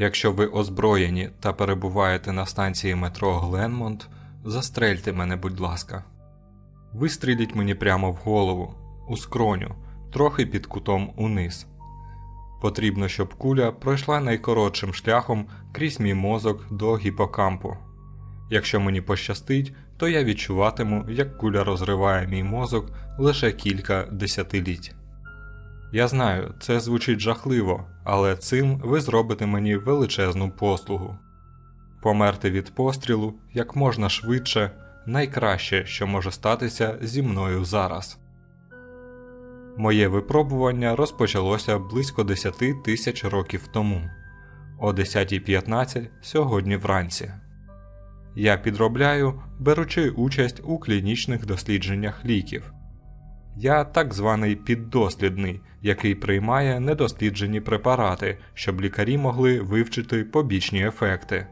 Якщо ви озброєні та перебуваєте на станції метро Гленмонт, застрельте мене, будь ласка. Вистріліть мені прямо в голову, у скроню, трохи під кутом униз. Потрібно, щоб куля пройшла найкоротшим шляхом крізь мій мозок до гіпокампу. Якщо мені пощастить, то я відчуватиму, як куля розриває мій мозок лише кілька десятиліть. Я знаю, це звучить жахливо, але цим ви зробите мені величезну послугу. Померти від пострілу як можна швидше найкраще, що може статися зі мною зараз. Моє випробування розпочалося близько 10 тисяч років тому, о 10.15 сьогодні вранці. Я підробляю, беручи участь у клінічних дослідженнях ліків. Я так званий піддослідний, який приймає недосліджені препарати, щоб лікарі могли вивчити побічні ефекти.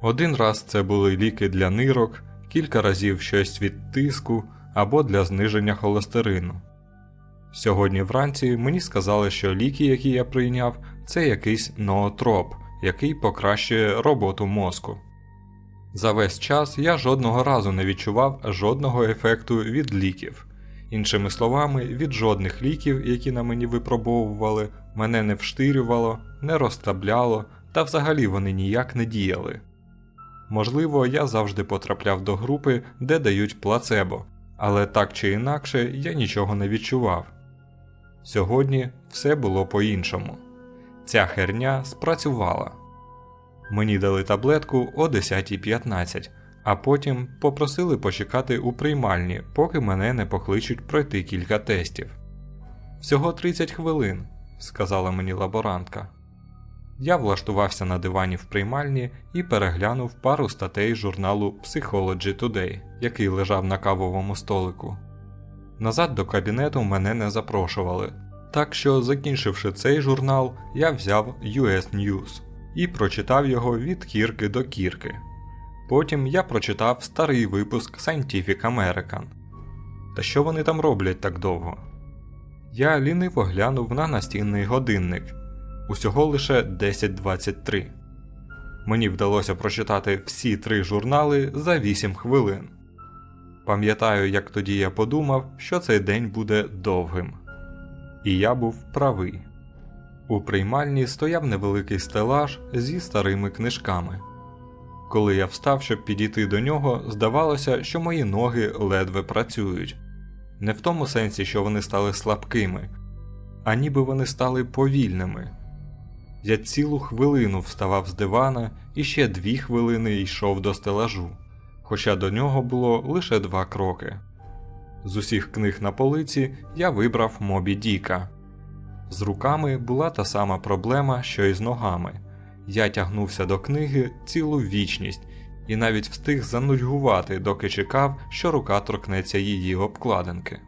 Один раз це були ліки для нирок, кілька разів щось від тиску або для зниження холестерину. Сьогодні вранці мені сказали, що ліки, які я прийняв, це якийсь ноотроп, який покращує роботу мозку. За весь час я жодного разу не відчував жодного ефекту від ліків. Іншими словами, від жодних ліків, які на мені випробовували, мене не вштирювало, не розтабляло, та взагалі вони ніяк не діяли. Можливо, я завжди потрапляв до групи, де дають плацебо, але так чи інакше я нічого не відчував. Сьогодні все було по-іншому. Ця херня спрацювала. Мені дали таблетку о 10.15, а потім попросили почекати у приймальні, поки мене не покличуть пройти кілька тестів. Всього 30 хвилин, сказала мені лаборантка. Я влаштувався на дивані в приймальні і переглянув пару статей журналу Psychology Today, який лежав на кавовому столику. Назад до кабінету мене не запрошували, так що, закінчивши цей журнал, я взяв US News і прочитав його від кірки до кірки. Потім я прочитав старий випуск Scientific American. Та що вони там роблять так довго? Я ліниво глянув на настінний годинник. Усього лише 10.23. Мені вдалося прочитати всі три журнали за 8 хвилин. Пам'ятаю, як тоді я подумав, що цей день буде довгим. І я був правий. У приймальні стояв невеликий стелаж зі старими книжками. Коли я встав, щоб підійти до нього, здавалося, що мої ноги ледве працюють. Не в тому сенсі, що вони стали слабкими, а ніби вони стали повільними. Я цілу хвилину вставав з дивана і ще дві хвилини йшов до стелажу, хоча до нього було лише два кроки. З усіх книг на полиці я вибрав Мобі Діка. З руками була та сама проблема, що й з ногами. Я тягнувся до книги цілу вічність і навіть встиг занудьгувати, доки чекав, що рука торкнеться її обкладинки.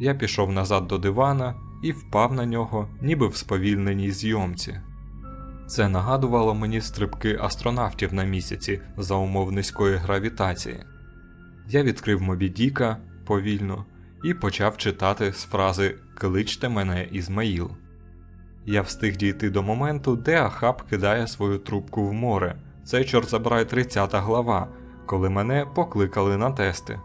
Я пішов назад до дивана і впав на нього, ніби в сповільненій зйомці. Це нагадувало мені стрибки астронавтів на місяці за умов низької гравітації. Я відкрив Мобі Діка повільно і почав читати з фрази Кличте мене Ізмаїл. Я встиг дійти до моменту, де Ахаб кидає свою трубку в море. Це чорт забирай 30 глава, коли мене покликали на тести.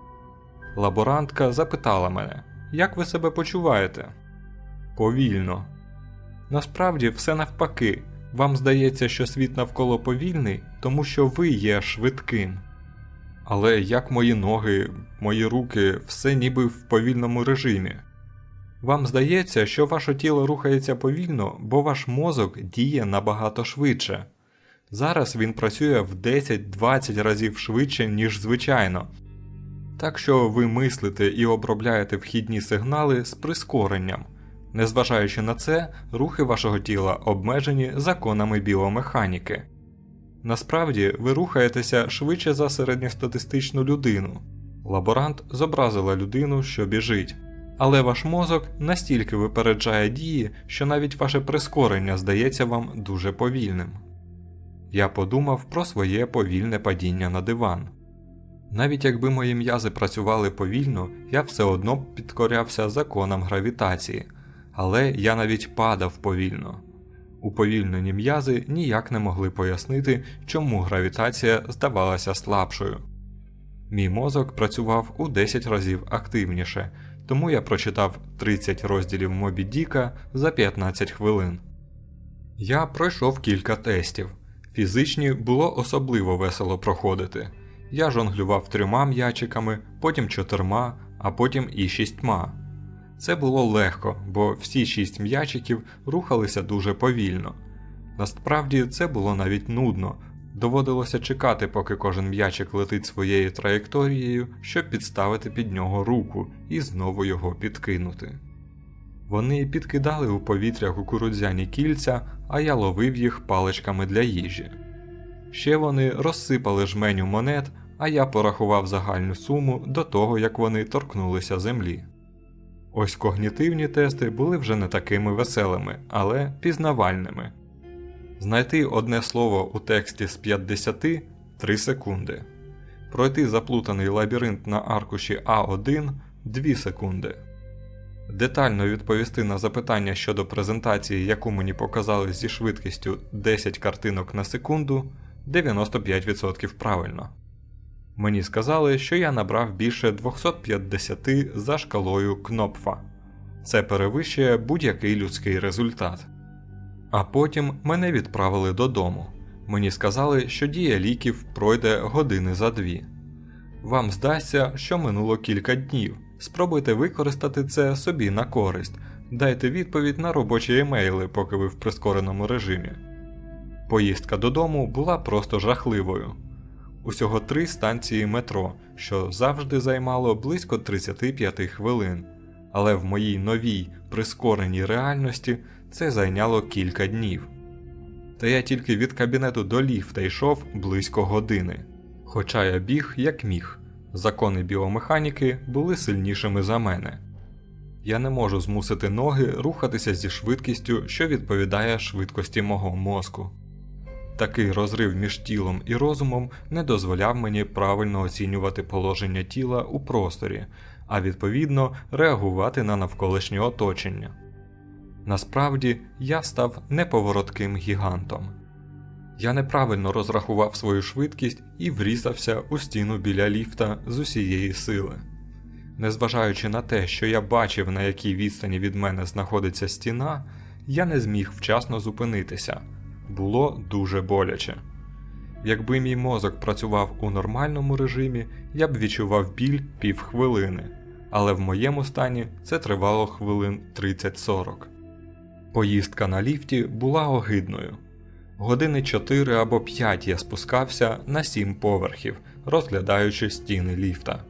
Лаборантка запитала мене, як ви себе почуваєте? Повільно. Насправді все навпаки. Вам здається, що світ навколо повільний, тому що ви є швидким. Але як мої ноги, мої руки, все ніби в повільному режимі. Вам здається, що ваше тіло рухається повільно, бо ваш мозок діє набагато швидше. Зараз він працює в 10-20 разів швидше, ніж звичайно. Так що ви мислите і обробляєте вхідні сигнали з прискоренням. Незважаючи на це, рухи вашого тіла обмежені законами біомеханіки. Насправді ви рухаєтеся швидше за середньостатистичну людину. Лаборант зобразила людину, що біжить, але ваш мозок настільки випереджає дії, що навіть ваше прискорення здається вам дуже повільним. Я подумав про своє повільне падіння на диван. Навіть якби мої м'язи працювали повільно, я все одно підкорявся законам гравітації, але я навіть падав повільно. Уповільнені м'язи ніяк не могли пояснити, чому гравітація здавалася слабшою. Мій мозок працював у 10 разів активніше, тому я прочитав 30 розділів Мобі Діка за 15 хвилин. Я пройшов кілька тестів. Фізичні було особливо весело проходити. Я жонглював трьома м'ячиками, потім чотирма, а потім і шістьма. Це було легко, бо всі шість м'ячиків рухалися дуже повільно. Насправді це було навіть нудно, доводилося чекати, поки кожен м'ячик летить своєю траєкторією, щоб підставити під нього руку і знову його підкинути. Вони підкидали у повітря кукурудзяні кільця, а я ловив їх паличками для їжі. Ще вони розсипали жменю монет, а я порахував загальну суму до того, як вони торкнулися землі. Ось когнітивні тести були вже не такими веселими, але пізнавальними. Знайти одне слово у тексті з 50 3 секунди. Пройти заплутаний лабіринт на аркуші А1 2 секунди. Детально відповісти на запитання щодо презентації, яку мені показали зі швидкістю 10 картинок на секунду 95% правильно. Мені сказали, що я набрав більше 250 за шкалою Кнопфа. Це перевищує будь-який людський результат. А потім мене відправили додому. Мені сказали, що дія ліків пройде години за дві. Вам здасться, що минуло кілька днів. Спробуйте використати це собі на користь. Дайте відповідь на робочі емейли, поки ви в прискореному режимі. Поїздка додому була просто жахливою. Усього три станції метро, що завжди займало близько 35 хвилин, але в моїй новій прискореній реальності це зайняло кілька днів. Та я тільки від кабінету до ліфта йшов близько години. Хоча я біг як міг, закони біомеханіки були сильнішими за мене. Я не можу змусити ноги рухатися зі швидкістю, що відповідає швидкості мого мозку. Такий розрив між тілом і розумом не дозволяв мені правильно оцінювати положення тіла у просторі, а відповідно реагувати на навколишнє оточення. Насправді я став неповоротким гігантом. Я неправильно розрахував свою швидкість і врізався у стіну біля ліфта з усієї сили. Незважаючи на те, що я бачив, на якій відстані від мене знаходиться стіна, я не зміг вчасно зупинитися було дуже боляче. Якби мій мозок працював у нормальному режимі, я б відчував біль півхвилини, але в моєму стані це тривало хвилин 30-40. Поїздка на ліфті була огидною. Години 4 або 5 я спускався на 7 поверхів, розглядаючи стіни ліфта.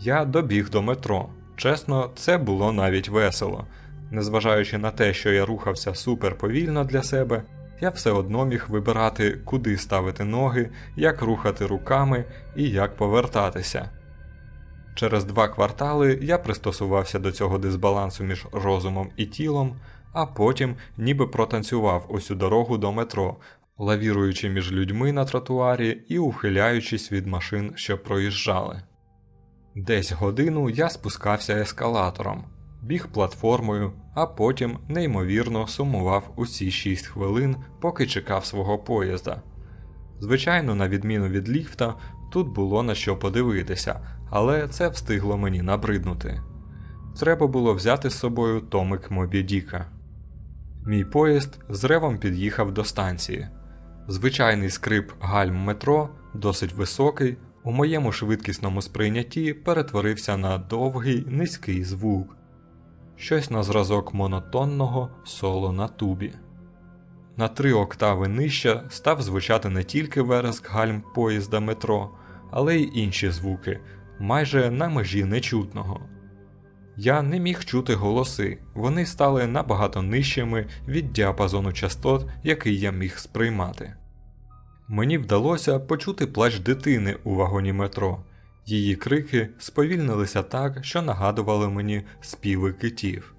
Я добіг до метро. Чесно, це було навіть весело. Незважаючи на те, що я рухався супер повільно для себе, я все одно міг вибирати, куди ставити ноги, як рухати руками і як повертатися. Через два квартали я пристосувався до цього дисбалансу між розумом і тілом, а потім ніби протанцював усю дорогу до метро, лавіруючи між людьми на тротуарі і ухиляючись від машин, що проїжджали. Десь годину я спускався ескалатором, біг платформою, а потім неймовірно сумував усі 6 хвилин, поки чекав свого поїзда. Звичайно, на відміну від ліфта, тут було на що подивитися, але це встигло мені набриднути. Треба було взяти з собою Томик Мобі Діка. Мій поїзд з ревом під'їхав до станції. Звичайний скрип гальм метро, досить високий, у моєму швидкісному сприйнятті перетворився на довгий низький звук, щось на зразок монотонного соло на тубі. На три октави нижче став звучати не тільки вереск гальм поїзда метро, але й інші звуки, майже на межі нечутного. Я не міг чути голоси, вони стали набагато нижчими від діапазону частот, який я міг сприймати. Мені вдалося почути плач дитини у вагоні метро. Її крики сповільнилися так, що нагадували мені співи китів.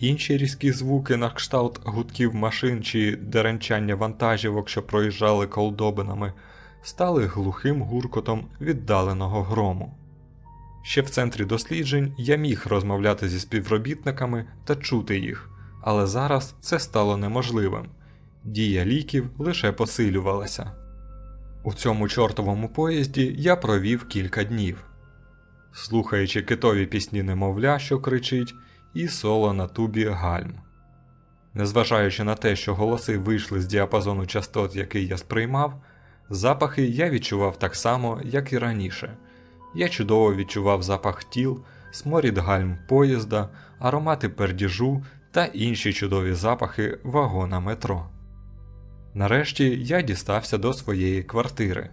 Інші різкі звуки на кшталт гудків машин чи деренчання вантажівок, що проїжджали колдобинами, стали глухим гуркотом віддаленого грому. Ще в центрі досліджень я міг розмовляти зі співробітниками та чути їх, але зараз це стало неможливим. Дія ліків лише посилювалася. У цьому чортовому поїзді я провів кілька днів, слухаючи китові пісні немовля, що кричить, і соло на тубі гальм. Незважаючи на те, що голоси вийшли з діапазону частот, який я сприймав, запахи я відчував так само, як і раніше. Я чудово відчував запах тіл, сморід гальм поїзда, аромати пердіжу та інші чудові запахи вагона метро. Нарешті я дістався до своєї квартири.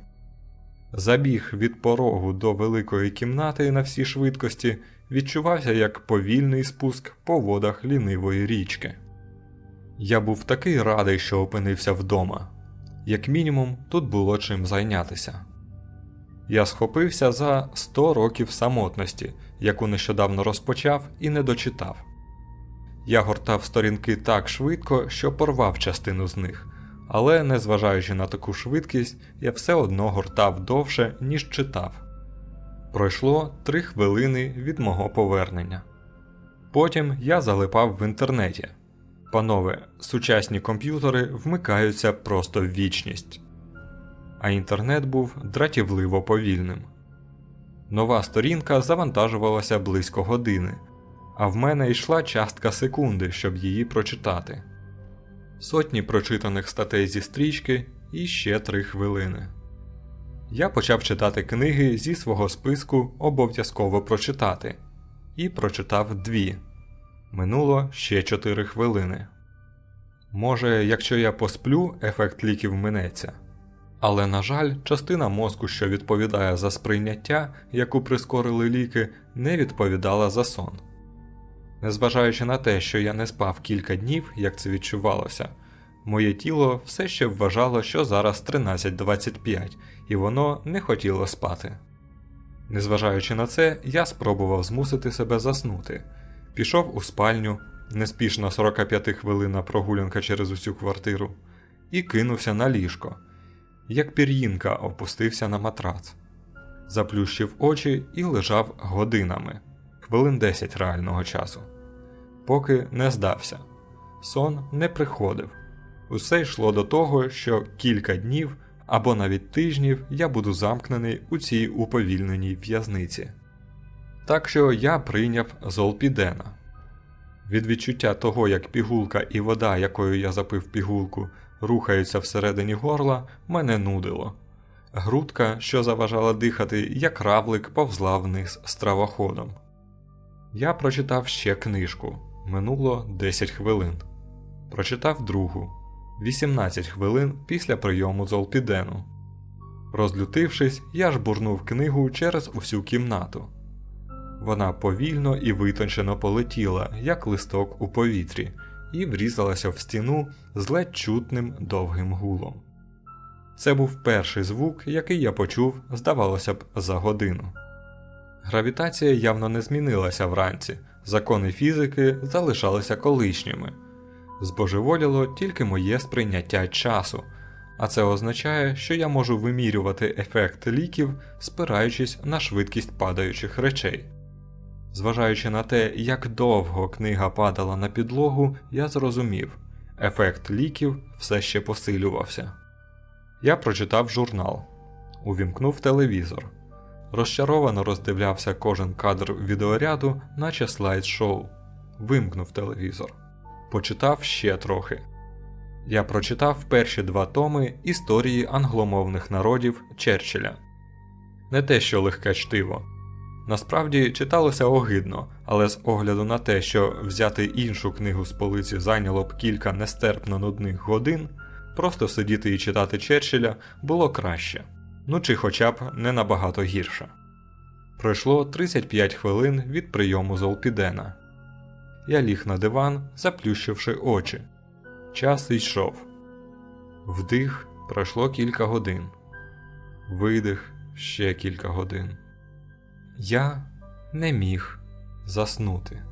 Забіг від порогу до великої кімнати на всій швидкості відчувався як повільний спуск по водах лінивої річки. Я був такий радий, що опинився вдома. Як мінімум, тут було чим зайнятися. Я схопився за 100 років самотності, яку нещодавно розпочав і не дочитав. Я гортав сторінки так швидко, що порвав частину з них, але, незважаючи на таку швидкість, я все одно гортав довше, ніж читав. Пройшло три хвилини від мого повернення. Потім я залипав в інтернеті. Панове, сучасні комп'ютери вмикаються просто в вічність. А інтернет був дратівливо повільним. Нова сторінка завантажувалася близько години, а в мене йшла частка секунди, щоб її прочитати. Сотні прочитаних статей зі стрічки і ще три хвилини. Я почав читати книги зі свого списку обов'язково прочитати і прочитав дві. Минуло ще 4 хвилини. Може, якщо я посплю, ефект ліків минеться. Але, на жаль, частина мозку, що відповідає за сприйняття, яку прискорили ліки, не відповідала за сон. Незважаючи на те, що я не спав кілька днів, як це відчувалося, моє тіло все ще вважало, що зараз 13.25, і воно не хотіло спати. Незважаючи на це, я спробував змусити себе заснути. Пішов у спальню, неспішна 45 хвилина прогулянка через усю квартиру, і кинувся на ліжко. Як пір'їнка опустився на матрац, заплющив очі і лежав годинами, хвилин 10 реального часу, поки не здався. Сон не приходив. Усе йшло до того, що кілька днів або навіть тижнів я буду замкнений у цій уповільненій в'язниці. Так що я прийняв золпідена. Від відчуття того, як пігулка і вода, якою я запив пігулку, рухаються всередині горла, мене нудило. Грудка, що заважала дихати, як равлик, повзла вниз стравоходом. Я прочитав ще книжку. Минуло 10 хвилин. Прочитав другу 18 хвилин після прийому золпідену. Розлютившись, я жбурнув книгу через усю кімнату. Вона повільно і витончено полетіла, як листок у повітрі, і врізалася в стіну з ледь чутним довгим гулом. Це був перший звук, який я почув, здавалося б, за годину. Гравітація явно не змінилася вранці, закони фізики залишалися колишніми. Збожеволіло тільки моє сприйняття часу, а це означає, що я можу вимірювати ефект ліків, спираючись на швидкість падаючих речей. Зважаючи на те, як довго книга падала на підлогу, я зрозумів, ефект ліків все ще посилювався. Я прочитав журнал, увімкнув телевізор, розчаровано роздивлявся кожен кадр відеоряду, наче слайд-шоу, вимкнув телевізор, почитав ще трохи. Я прочитав перші два томи історії англомовних народів Черчилля. Не те, що легке чтиво. Насправді читалося огидно, але з огляду на те, що взяти іншу книгу з полиці зайняло б кілька нестерпно нудних годин, просто сидіти і читати Черчилля було краще, ну чи хоча б не набагато гірше. Пройшло 35 хвилин від прийому золпідена. Я ліг на диван, заплющивши очі. Час йшов. Вдих пройшло кілька годин. Видих ще кілька годин. Я не міг заснути.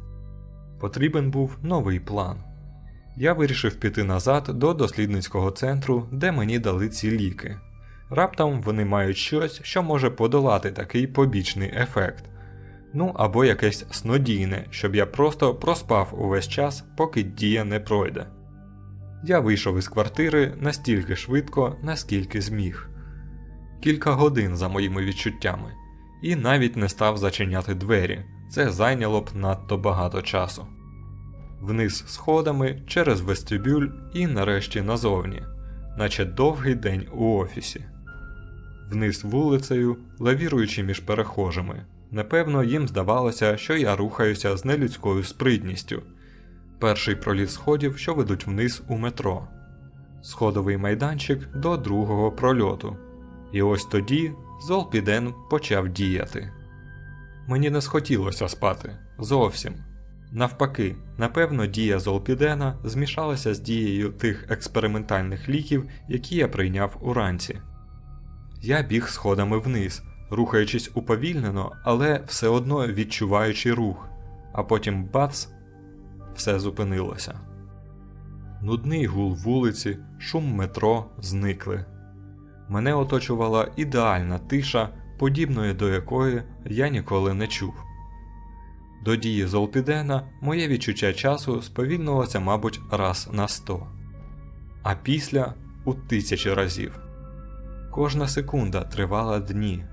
Потрібен був новий план. Я вирішив піти назад до дослідницького центру, де мені дали ці ліки. Раптом вони мають щось, що може подолати такий побічний ефект. Ну або якесь снодійне, щоб я просто проспав увесь час, поки дія не пройде. Я вийшов із квартири настільки швидко, наскільки зміг. Кілька годин за моїми відчуттями, і навіть не став зачиняти двері. Це зайняло б надто багато часу. Вниз сходами через вестибюль і нарешті назовні, наче довгий день у офісі. Вниз вулицею, лавіруючи між перехожими. Напевно, їм здавалося, що я рухаюся з нелюдською спритністю. Перший проліт сходів, що ведуть вниз у метро, сходовий майданчик до другого прольоту. І ось тоді Золпіден почав діяти. Мені не схотілося спати зовсім. Навпаки, напевно, дія Золпідена змішалася з дією тих експериментальних ліків, які я прийняв уранці. Я біг сходами вниз, рухаючись уповільнено, але все одно відчуваючи рух, а потім бац, все зупинилося. Нудний гул вулиці, шум метро зникли. Мене оточувала ідеальна тиша, подібної до якої я ніколи не чув. До дії Золпідена моє відчуття часу сповільнилося, мабуть, раз на сто, а після у тисячі разів. Кожна секунда тривала дні.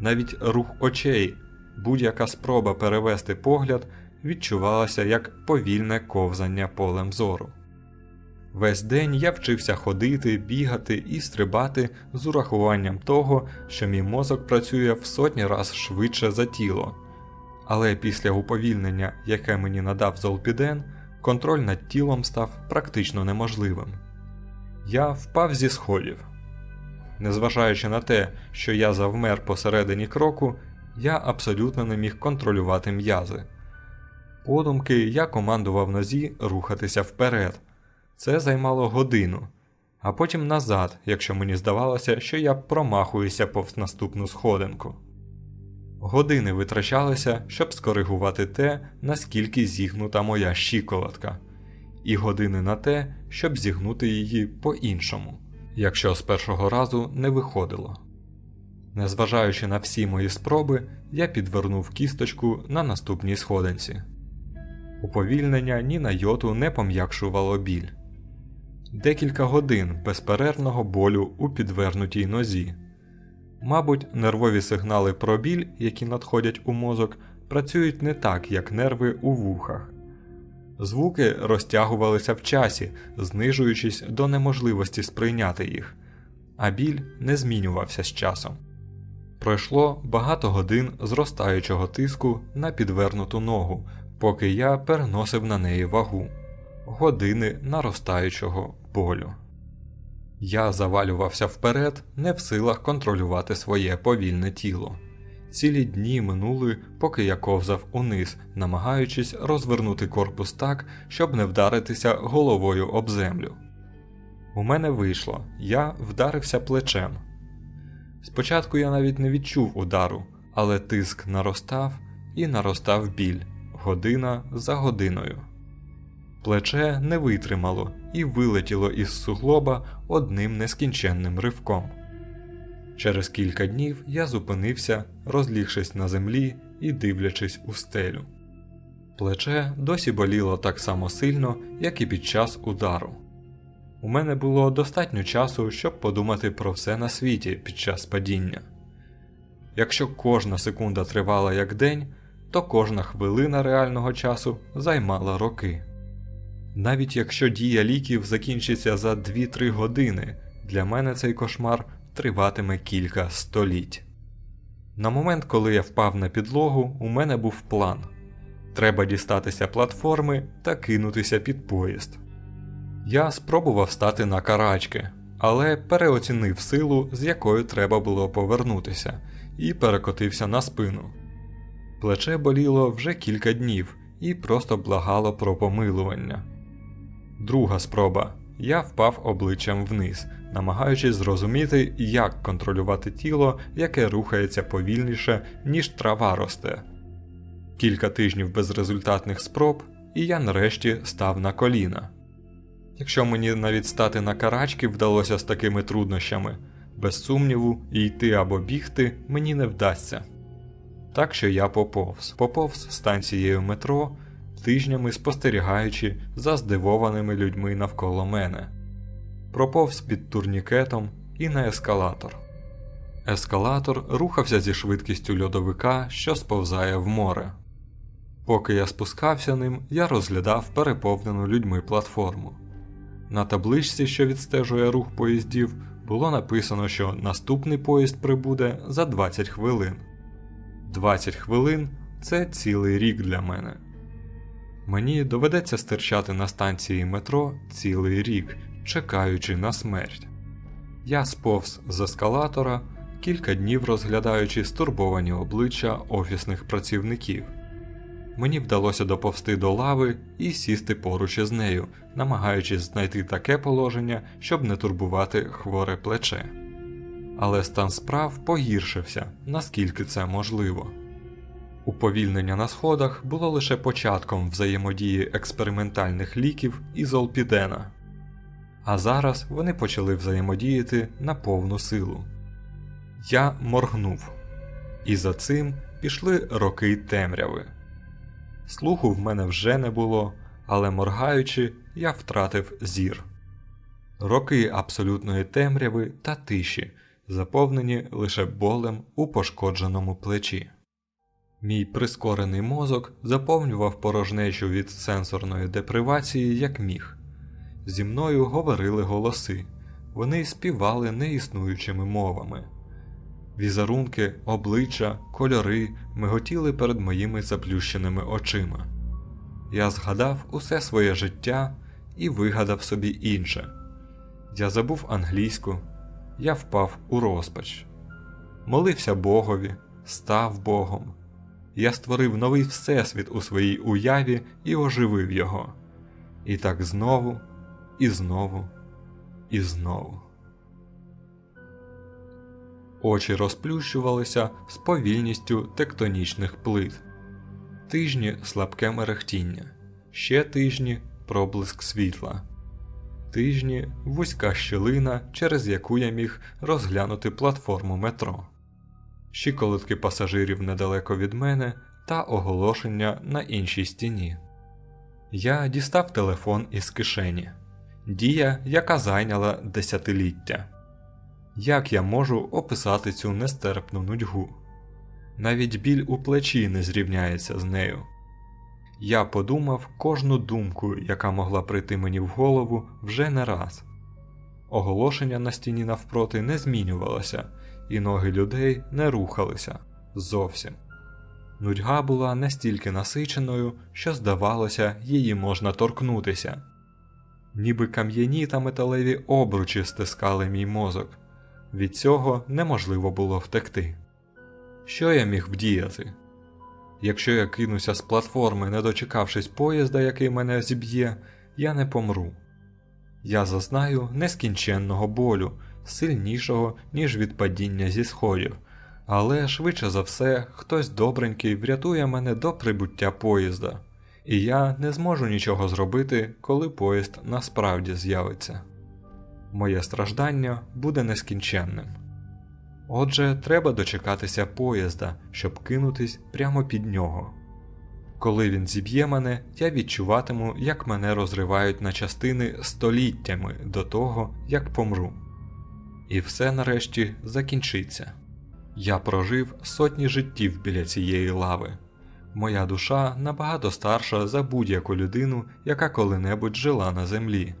Навіть рух очей, будь-яка спроба перевести погляд відчувалася як повільне ковзання полем зору. Весь день я вчився ходити, бігати і стрибати з урахуванням того, що мій мозок працює в сотні раз швидше за тіло. Але після уповільнення, яке мені надав Золпіден, контроль над тілом став практично неможливим. Я впав зі сходів. Незважаючи на те, що я завмер посередині кроку, я абсолютно не міг контролювати м'язи. Подумки я командував нозі рухатися вперед. Це займало годину, а потім назад, якщо мені здавалося, що я промахуюся повз наступну сходинку. Години витрачалися, щоб скоригувати те, наскільки зігнута моя щиколотка, і години на те, щоб зігнути її по-іншому, якщо з першого разу не виходило. Незважаючи на всі мої спроби, я підвернув кісточку на наступній сходинці. Уповільнення ні на йоту не пом'якшувало біль. Декілька годин безперервного болю у підвернутій нозі. Мабуть, нервові сигнали про біль, які надходять у мозок, працюють не так, як нерви у вухах. Звуки розтягувалися в часі, знижуючись до неможливості сприйняти їх, а біль не змінювався з часом. Пройшло багато годин зростаючого тиску на підвернуту ногу, поки я переносив на неї вагу, години наростаючого болю. Я завалювався вперед, не в силах контролювати своє повільне тіло. Цілі дні минули, поки я ковзав униз, намагаючись розвернути корпус так, щоб не вдаритися головою об землю. У мене вийшло, я вдарився плечем. Спочатку я навіть не відчув удару, але тиск наростав і наростав біль година за годиною. Плече не витримало і вилетіло із суглоба одним нескінченним ривком. Через кілька днів я зупинився, розлігшись на землі і дивлячись у стелю. Плече досі боліло так само сильно, як і під час удару. У мене було достатньо часу, щоб подумати про все на світі під час падіння. Якщо кожна секунда тривала як день, то кожна хвилина реального часу займала роки. Навіть якщо дія ліків закінчиться за 2-3 години, для мене цей кошмар триватиме кілька століть. На момент, коли я впав на підлогу, у мене був план треба дістатися платформи та кинутися під поїзд. Я спробував стати на карачки, але переоцінив силу, з якою треба було повернутися, і перекотився на спину. Плече боліло вже кілька днів і просто благало про помилування. Друга спроба. Я впав обличчям вниз, намагаючись зрозуміти, як контролювати тіло, яке рухається повільніше, ніж трава росте. Кілька тижнів безрезультатних спроб, і я нарешті став на коліна. Якщо мені навіть стати на карачки вдалося з такими труднощами, без сумніву, йти або бігти мені не вдасться. Так що я поповз, поповз станцією метро, тижнями спостерігаючи за здивованими людьми навколо мене. Проповз під турнікетом і на ескалатор. Ескалатор рухався зі швидкістю льодовика, що сповзає в море. Поки я спускався ним, я розглядав переповнену людьми платформу. На табличці, що відстежує рух поїздів, було написано, що наступний поїзд прибуде за 20 хвилин. 20 хвилин це цілий рік для мене. Мені доведеться стирчати на станції метро цілий рік, чекаючи на смерть. Я сповз з ескалатора, кілька днів розглядаючи стурбовані обличчя офісних працівників. Мені вдалося доповзти до лави і сісти поруч із нею, намагаючись знайти таке положення, щоб не турбувати хворе плече. Але стан справ погіршився, наскільки це можливо. Уповільнення на сходах було лише початком взаємодії експериментальних ліків і золпідена, а зараз вони почали взаємодіяти на повну силу. Я моргнув, і за цим пішли роки темряви. Слуху в мене вже не було, але моргаючи, я втратив зір. Роки абсолютної темряви та тиші, заповнені лише болем у пошкодженому плечі. Мій прискорений мозок заповнював порожнечу від сенсорної депривації як міг. Зі мною говорили голоси, вони співали неіснуючими мовами. Візерунки, обличчя, кольори миготіли перед моїми заплющеними очима. Я згадав усе своє життя і вигадав собі інше. Я забув англійську, я впав у розпач, молився Богові, став Богом. Я створив новий всесвіт у своїй уяві і оживив його. І так знову, і знову, і знову. Очі розплющувалися з повільністю тектонічних плит. Тижні слабке мерехтіння, ще тижні проблиск світла, тижні вузька щілина, через яку я міг розглянути платформу метро, щиколотки пасажирів недалеко від мене та оголошення на іншій стіні. Я дістав телефон із кишені, дія, яка зайняла десятиліття. Як я можу описати цю нестерпну нудьгу? Навіть біль у плечі не зрівняється з нею. Я подумав кожну думку, яка могла прийти мені в голову вже не раз. Оголошення на стіні навпроти не змінювалося, і ноги людей не рухалися зовсім. Нудьга була настільки насиченою, що, здавалося, її можна торкнутися. Ніби кам'яні та металеві обручі стискали мій мозок. Від цього неможливо було втекти. Що я міг вдіяти? Якщо я кинуся з платформи, не дочекавшись поїзда, який мене зіб'є, я не помру. Я зазнаю нескінченного болю, сильнішого, ніж від падіння зі сходів, але швидше за все, хтось добренький врятує мене до прибуття поїзда, і я не зможу нічого зробити, коли поїзд насправді з'явиться моє страждання буде нескінченним. Отже, треба дочекатися поїзда, щоб кинутись прямо під нього. Коли він зіб'є мене, я відчуватиму, як мене розривають на частини століттями до того, як помру. І все нарешті закінчиться. Я прожив сотні життів біля цієї лави. Моя душа набагато старша за будь-яку людину, яка коли-небудь жила на землі.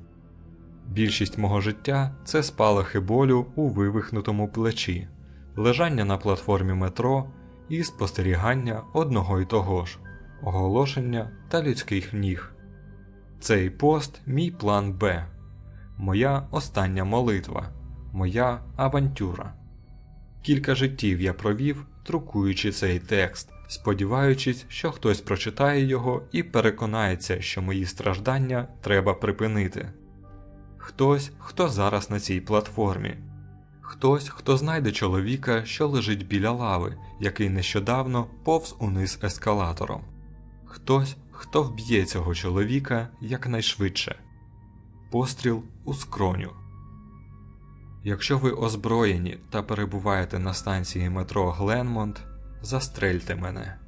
Більшість мого життя це спалахи болю у вивихнутому плечі, лежання на платформі метро і спостерігання одного й того ж, оголошення та людських ніг. Цей пост мій план Б, моя остання молитва, моя авантюра. Кілька життів я провів, друкуючи цей текст, сподіваючись, що хтось прочитає його і переконається, що мої страждання треба припинити. Хтось, хто зараз на цій платформі, хтось, хто знайде чоловіка, що лежить біля лави, який нещодавно повз униз ескалатором, хтось, хто вб'є цього чоловіка якнайшвидше. Постріл у скроню. Якщо ви озброєні та перебуваєте на станції метро Гленмонт, Застрельте мене.